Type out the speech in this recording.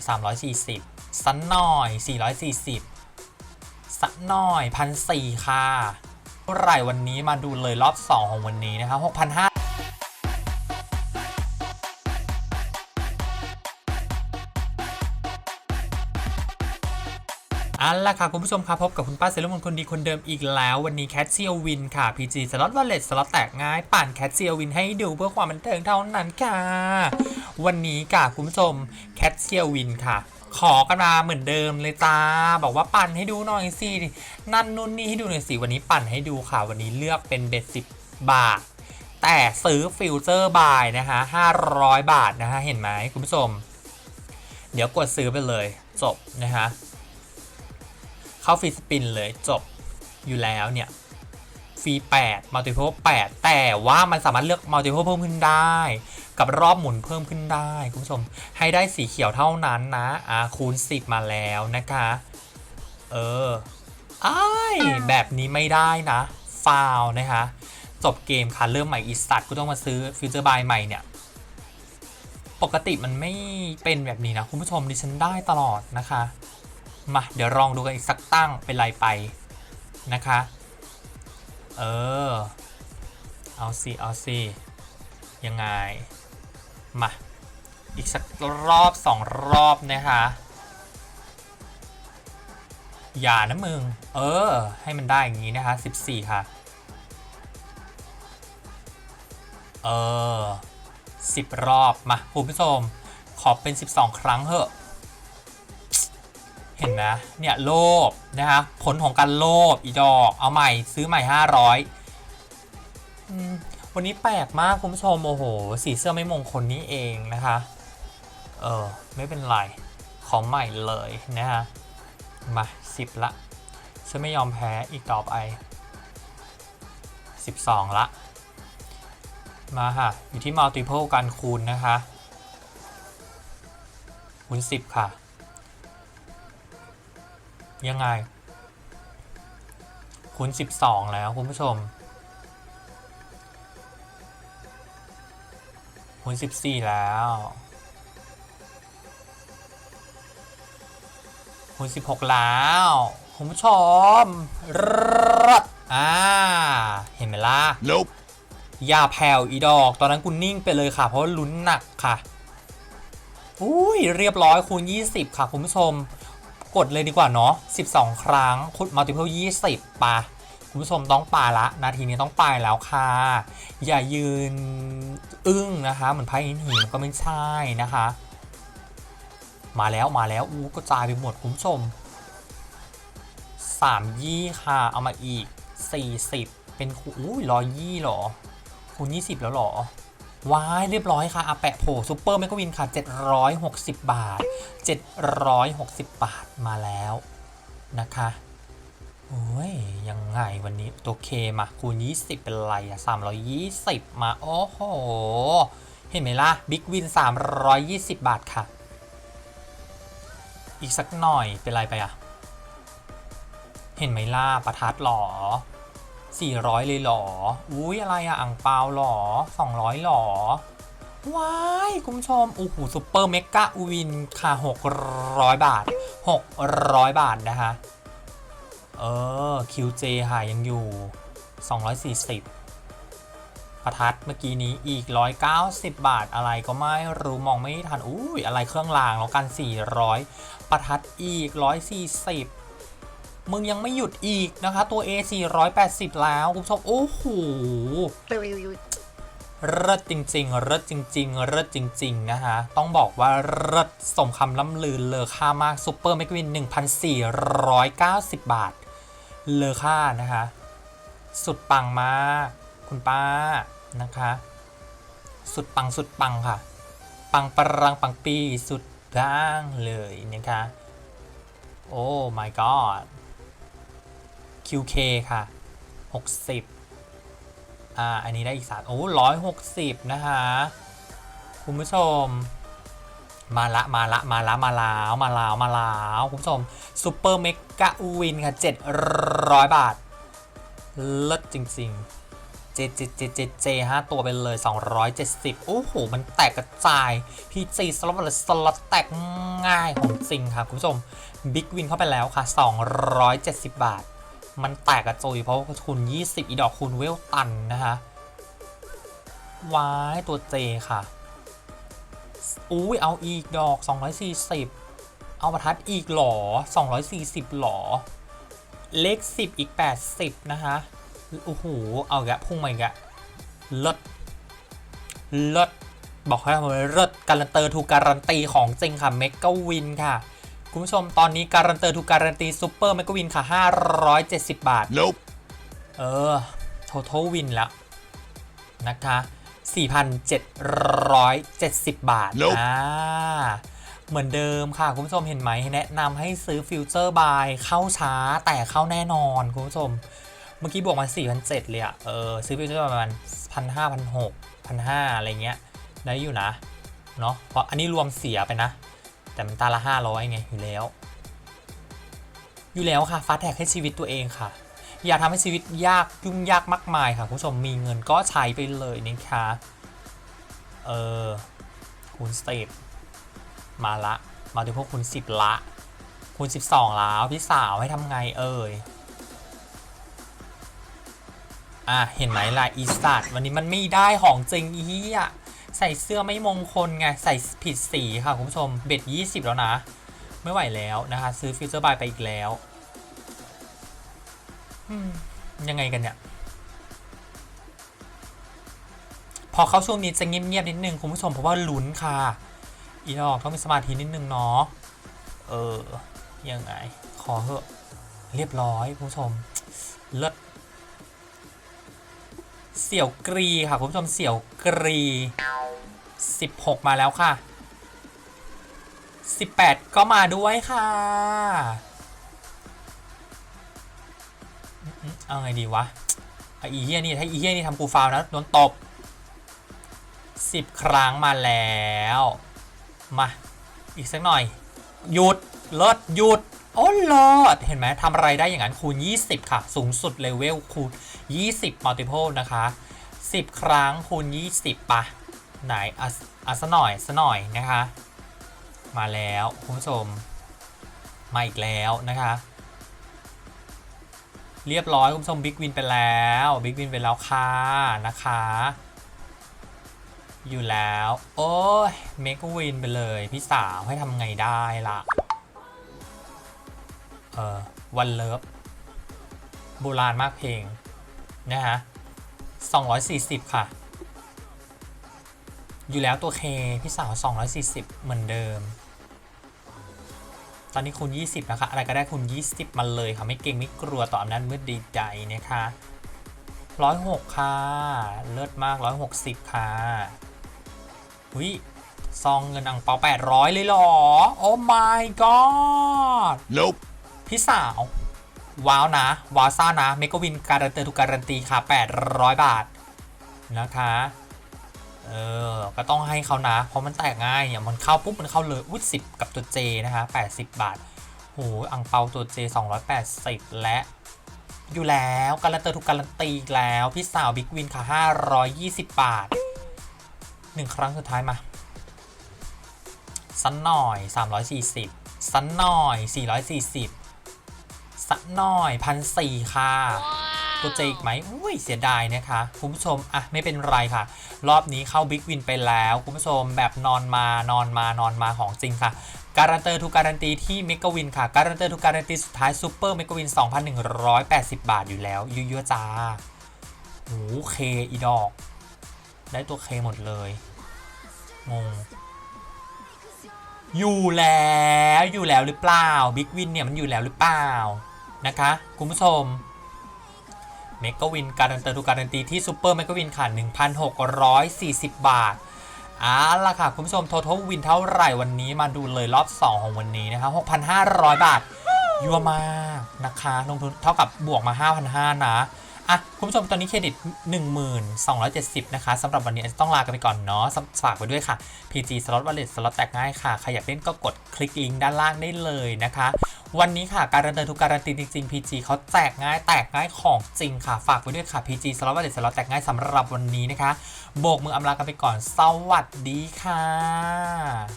340สันหน่อย 440 สันหน่อยพันสี่ค่ะเท่าไหร่วันนี้มาดูเลยรอบ 2 ของวันนี้นะครับ6,500 ล่ะค่ะคุณผู้ชมครับพบกับคุณป้าเซเลมอนคนดีคนเดิมอีกแล้ว วันนี้แคทเซียวินค่ะ PG สล็อตวอลเล็ตสล็อตแตกง่ายปั่นแคทเซียวินให้ดูเพื่อความบันเทิงเท่านั้นค่ะ วันนี้ค่ะคุณผู้ชมแคทเซียวินค่ะ ขอกันมาเหมือนเดิมเลยจ้าบอกว่าปั่นให้ดูหน่อยสินั่นนู่นนี่ให้ดูหน่อยสิวันนี้ปั่นให้ดูค่ะ วันนี้เลือกเป็นเบ็ดสิบบาท แต่ซื้อฟิลเตอร์บายนะคะ500 บาทนะคะเห็นไหมคุณผู้ชม เดี๋ยวกดซื้อไปเลยจบนะคะ เข้าฟรีสปินเลยจบอยู่แล้วเนี่ยฟรี8มัลติเพ e 8 แต่ว่ามันสามารถเลือกมัลติเพ e เพิ่มขึ้นได้ กับรอบหมุนเพิ่มขึ้นได้ คุณผู้ชม ให้ได้สีเขียวเท่านั้นนะอ่าคูณ 10 มาแล้วนะคะ เออไอ้แบบนี้ไม่ได้นะฟาวนะคะ จบเกมค่ะ เริ่มใหม่อีสัตว์กูต้องมาซื้อฟิวเจอร์บายใหม่เนี่ย ปกติมันไม่เป็นแบบนี้นะ คุณผู้ชมดิฉันได้ตลอดนะคะ มาเดี๋ยวลองดูกันอีกสักตั้งเป็นไรไปนะคะ เออ เอาสิเอาสิยังไง มา อีกสักรอบสองรอบนะคะ อย่านะมึง เออ ให้มันได้อย่างนี้นะคะ 14 ค่ะ เออ 10 รอบ มาคุณผู้ชม ขอเป็น 12 ครั้งเถอะ เห็นไหมเนี่ยโลภนะคะผลของการโลภอีดอกเอาใหม่ซื้อใหม่ 500อวันนี้แปลกมากคุณผู้ชม โอ้โห สีเสื้อไม่มงคลนี้เองนะคะ เออ ไม่เป็นไร ขอใหม่เลยนะฮะมา 10 ละฉันไม่ยอมแพ้อีกต่อไป 12 ละ มาค่ะ อยู่ที่ multiple การคูณนะคะคูณ10 ค่ะ ยังไง คูณ 12 แล้วคุณผู้ชม คูณ 14 แล้ว คูณ 16 แล้ว คุณผู้ชมรัดอ่า เห็นไหมล่ะ Nope. อย่าแผ่วอีดอก ตอนนั้นคุณนิ่งไปเลยค่ะ เพราะว่าลุ้นหนักค่ะ อุ้ยเรียบร้อยคูณ 20 ค่ะ คุณผู้ชม กดเลยดีกว่าเนาะ12 ครั้งคูณมัลติเพล20ปะคุณผู้ชมต้องปาละนาทีนี้ต้องไปแล้วค่ะ อย่ายืนอึ้งนะคะ เหมือนไพ่หินหินก็ไม่ใช่นะคะ มาแล้วมาแล้วอู้ก็จายไปหมดคุณผู้ชม3ยี่ค่ะ เอามาอีก 40 เป็นคูอุ้ร้อยยี่หรอคูณ20 แล้วหรอ ว้ายเรียบร้อยค่ะอาแปะโผซูเปอร์แมกวินค่ะ 760 บาท 760 บาทมาแล้วนะคะโอ้ย ยังไงวันนี้ตัวเคมาคูณ20 เป็นไรอะ320 มา โอ้โห เห็นไหมล่ะบิ๊กวิน 320 บาทค่ะ อีกสักหน่อยเป็นไรไปอะเห็นไหมล่ะประทัดหรอ 400 เลยหรอ อุ้ยอะไรอะอ่างเปาหรอ 200หรอ ว้ายคุณผู้ชมโอ้โหซุปเปอร์เมกะวินค่ะ 600 บาท 600 บาทนะคะเออ QJ ค่ะยังอยู่ 240 ประทัดเมื่อกี้นี้อีก 190 บาทอะไรก็ไม่รู้มองไม่ทัน อุ้ยอะไรเครื่องรางแล้วกัน 400 ประทัดอีก 140 มึงยังไม่หยุดอีกนะคะ ตัว A 480 แล้วคุณผู้ชมโอ้โหเลิศจริงๆเลิศจริงๆเลิศจริง ๆ นะคะ ต้องบอกว่าเลิศสมคำล่ำลือเลอค่ามากซูเปอร์แมกวิน 1,490 บาท เลอค่านะคะ สุดปังมากคุณป้านะคะ สุดปังสุดปังค่ะ ปังปรังปังปีสุดร่างเลยนะคะ โอ้ my god QK ค่ะ 60 อ่า อันนี้ได้อีกสามโอ้ร้อยหกสิบนะคะ คุณผู้ชม มาละ มาละ มาละ มาแล้ว มาแล้ว มาแล้ว คุณผู้ชมซูเปอร์เมกะวินค่ะ 700 บาท เลิศจริงเจเจเจเจเจห้าตัวไปเลย 270 โอ้โห มันแตกกระจาย พีจีสล็อตสล็อตแตกง่ายของจริงค่ะ คุณผู้ชม บิ๊กวินเข้าไปแล้วค่ะ 270 บาท มันแตกกระจุยเพราะคุณ20 อีดอกคุณเวลตันนะคะวายตัวเจค่ะ อุ้ยเอาอีกดอก 240 เอาประทัดอีกหรอ240หรอเลข 10 อีก 80 นะคะโอ้โห เอาอีกลุ่งมาอีกแล้วเลิศเลิศบอกให้ทำไมเลิศการันเตอร์ถูกการันตีของจริงค่ะ เมก a วินค่ะ คุณผู้ชมตอนนี้การันเตอร์ถูกการันตีซูเปอร์เมก a วินค่ะ 570 บาท Nope. เออ total win แล้วนะคะ 4,770 บาท Nope อ่าเหมือนเดิมค่ะ คุณผู้ชมเห็นไหมแนะนำให้ซื้อฟิวเจอร์บายเข้าช้าแต่เข้าแน่นอน คุณผู้ชม เมื่อกี้บวกมา4,700เลยอะเออซื้อฟิวเจอร์ประมาณ1,500 1,600 1,500 อะไรเงี้ย ได้อยู่นะเนาะเพราะอันนี้รวมเสียไปนะ แต่มันตาละ 500 ไง อยู่แล้ว อยู่แล้วค่ะฟาแท็กให้ชีวิตตัวเองค่ะ อย่าทำให้ชีวิตยากยุ่งยากมากมายค่ะ คุณผู้ชมมีเงินก็ใช้ไปเลยนะคะเออคูณสิบมาละ มาดูพวกคูณสิบละ คูณสิบสองแล้ว พี่สาวให้ทำไงเอ่ยอะ เห็นไหมล่ะอีสัตว์วันนี้มันไม่ได้ของจริงอีเหี้ย ใส่เสื้อไม่มงคลไง ใส่ผิดสีค่ะคุณผู้ชม เบ็ดยี่สิบแล้วนะ ไม่ไหวแล้วนะคะ ซื้อฟิวเจอร์บายไปอีกแล้วยังไงกันเนี่ย พอเข้าช่วงนี้จะเงียบๆนิดนึงคุณผู้ชมเพราะว่าลุ้นค่ะ อีดอกต้องมีสมาธินิดนึงเนาะ เออ ยังไง ขอเหอะ เรียบร้อยคุณผู้ชม เลิศเสี่ยวกรีค่ะคุณผู้ชมเสี่ยวกรี 16 มาแล้วค่ะ 18 ก็มาด้วยค่ะ เอาไงดีวะไออีเฮียนี่ถ้าอีเฮียนี่ทำกูฟาวนะโดนตบสิบครั้งมาแล้ว มา อีกสักหน่อย หยุดเลิศหยุดโอ้ลิศเห็นไหมทำอะไรได้อย่างนั้นคูณ 20 ค่ะ สูงสุดเลเวลคูณ 20 multiple นะคะ 10 ครั้งคูณ 20ปะ ไหนอะอะสหน่อยสหน่อยนะคะ มาแล้วคุณผู้ชม มาอีกแล้วนะคะ เรียบร้อยคุณผู้ชมบิ๊กวินไปแล้วบิ๊กวินไปแล้วค่ะนะคะ อยู่แล้ว โอ้ยเมกวินไปเลยพี่สาวให้ทำไงได้ล่ะ เออวันเลิฟโบราณมากเพลงนะฮะ240 ค่ะ อยู่แล้วตัวเคพี่สาว 240 เหมือนเดิม ตอนนี้คูณ 20 นะคะ อะไรก็ได้คูณ 20 มาเลยค่ะ ไม่เก่งไม่กลัวต่ออำนาจมืดดีใจนะคะ106 ค่ะ เลิศมาก 160 ค่ะหุยซองเงินอังเปา 800 เลยเหรอ โอ้ my god Nope. พี่สาว ว้าวนะ ว้าวซ่านะ เมกวินการันเตอร์ทุกการันตีค่ะ 800 บาท นะคะเออก็ต้องให้เขานะ เพราะมันแตกง่ายอย่างมันเข้าปุ๊บมันเข้าเลยอุ้ยสิกับตัว J นะคะ80 บาทโหอังเปาตัว J 280 และ อยู่แล้วการันตอร์ทุกการันตีแล้ว พี่สาวบิ๊กวินค่ะ 520 บาทหนึ่งครั้งสุดท้ายมาสันหน่อย 340สันหน่อย 440สักหน่อยพันสี่ค่ะ ตัวเจอีกไหมอุ้ยเสียดายนะคะคุณผู้ชมอะไม่เป็นไรค่ะ รอบนี้เข้าบิ๊กวินไปแล้วคุณผู้ชมแบบนอนมานอนมานอนมาของจริงค่ะการันเตอร์ทุกการันตีที่เมกวินค่ะ การันเตอร์ทุกการันตีสุดท้ายซูเปอร์เมกวิน 2,180 บาทอยู่แล้วยั่วๆจ้าโอ้เคอีดอก ได้ตัวเคหมดเลยงงอยู่แล้วอยู่แล้วหรือเปล่าบิ๊กวินเนี่ยมันอยู่แล้วหรือเปล่านะคะ คุณผู้ชม เมกวินการันเตอร์ทุกการันตีที่ซูเปอร์เมกวินค่ะ1,640 บาทเอาล่ะค่ะ คุณผู้ชม total win เท่าไหร่วันนี้มาดูเลยรอบ 2 ของวันนี้นะคะ6,500 บาทยัวมากนะคะลงทุนเท่ากับบวกมา 5,500 นะอะคุณผู้ชมตอนนี้เครดิต 1270 นะคะสำหรับวันนี้ต้องลากันไปก่อนเนาะฝากไว้ด้วยค่ะ PG Slot Wallet สล็อตแตกง่ายค่ะ ใครอยากเล่นก็กดคลิกลิงก์ด้านล่างได้เลยนะคะ วันนี้ค่ะ การันตีทุกการันตีจริงๆ PG เขาแจกง่ายแตกง่ายของจริงค่ะ ฝากไว้ด้วยค่ะ PG สล็อตวันเด็ดสล็อตแตกง่ายสำหรับวันนี้นะคะ โบกมืออำลากันไปก่อน สวัสดีค่ะ